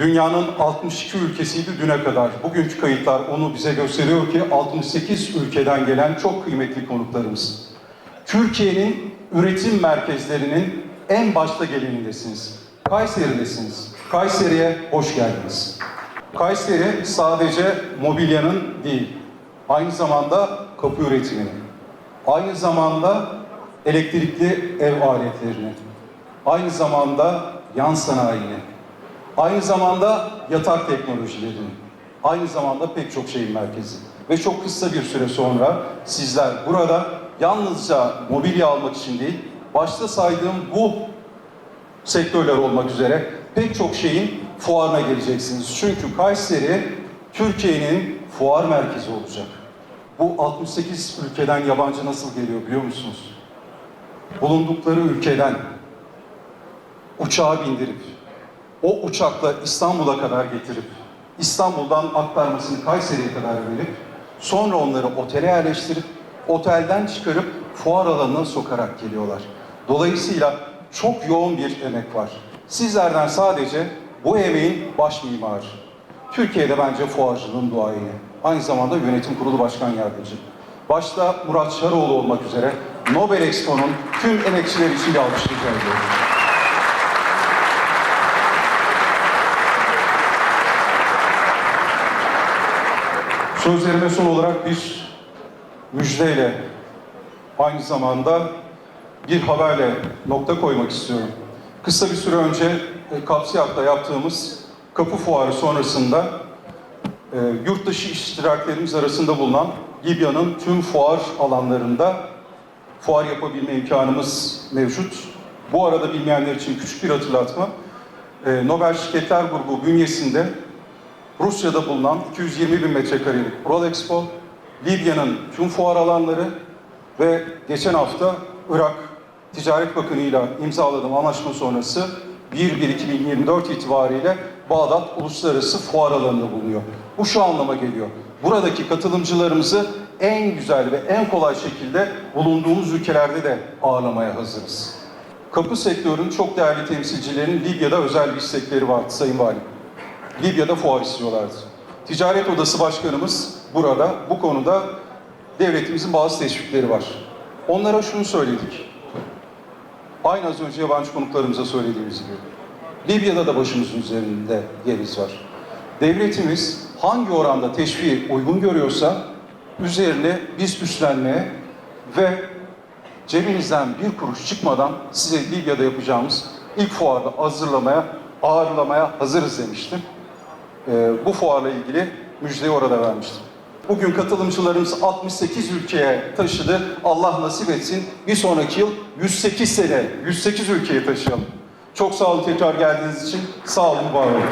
Dünyanın 62 ülkesiydi düne kadar. Bugünkü kayıtlar onu bize gösteriyor ki 68 ülkeden gelen çok kıymetli konuklarımız. Türkiye'nin üretim merkezlerinin en başta gelenindesiniz. Kayseri'desiniz. Kayseri'ye hoş geldiniz. Kayseri sadece mobilyanın değil, aynı zamanda kapı üretiminin, aynı zamanda elektrikli ev aletlerinin, aynı zamanda yan sanayinin, aynı zamanda yatak teknolojilerinin, aynı zamanda pek çok şeyin merkezi. Ve çok kısa bir süre sonra sizler burada yalnızca mobilya almak için değil, başta saydığım bu sektörler olmak üzere pek çok şeyin fuarına geleceksiniz. Çünkü Kayseri Türkiye'nin fuar merkezi olacak. Bu 68 ülkeden yabancı nasıl geliyor biliyor musunuz? Bulundukları ülkeden uçağa bindirip o uçakla İstanbul'a kadar getirip İstanbul'dan aktarmasını Kayseri'ye kadar verip sonra onları otele yerleştirip otelden çıkarıp fuar alanına sokarak geliyorlar. Dolayısıyla çok yoğun bir emek var. Sizlerden sadece bu emeğin baş mimarı. Türkiye'de bence fuarcılığın duayeni. Aynı zamanda yönetim kurulu başkan yardımcı. Başta Murat Şaroğlu olmak üzere Nobel Expo'nun tüm emekçileri için bir Sözlerime son olarak bir müjdeyle aynı zamanda bir haberle nokta koymak istiyorum. Kısa bir süre önce e, Kapsiyak'ta yaptığımız kapı fuarı sonrasında e, yurt dışı iştiraklerimiz arasında bulunan Libya'nın tüm fuar alanlarında fuar yapabilme imkanımız mevcut. Bu arada bilmeyenler için küçük bir hatırlatma. E, Nobel Şirketler Grubu bünyesinde Rusya'da bulunan 220 bin metrekarelik Expo, Libya'nın tüm fuar alanları ve geçen hafta Irak Ticaret Bakanı ile imzaladığım anlaşma sonrası 1-1-2024 itibariyle Bağdat Uluslararası Fuar alanında bulunuyor. Bu şu anlama geliyor. Buradaki katılımcılarımızı en güzel ve en kolay şekilde bulunduğumuz ülkelerde de ağırlamaya hazırız. Kapı sektörünün çok değerli temsilcilerinin Libya'da özel bir istekleri vardı Sayın Valim. Libya'da fuar istiyorlardı. Ticaret Odası Başkanımız burada bu konuda devletimizin bazı teşvikleri var. Onlara şunu söyledik. Aynı az önce yabancı konuklarımıza söylediğimiz gibi. Libya'da da başımızın üzerinde yeriz var. Devletimiz hangi oranda teşviği uygun görüyorsa üzerine biz üstlenmeye ve cebinizden bir kuruş çıkmadan size Libya'da yapacağımız ilk fuarda hazırlamaya, ağırlamaya hazırız demiştim. Ee, bu fuarla ilgili müjdeyi orada vermiştim. Bugün katılımcılarımız 68 ülkeye taşıdı. Allah nasip etsin bir sonraki yıl 108 sene, 108 ülkeye taşıyalım. Çok sağ olun tekrar geldiğiniz için. Sağ olun, var olun.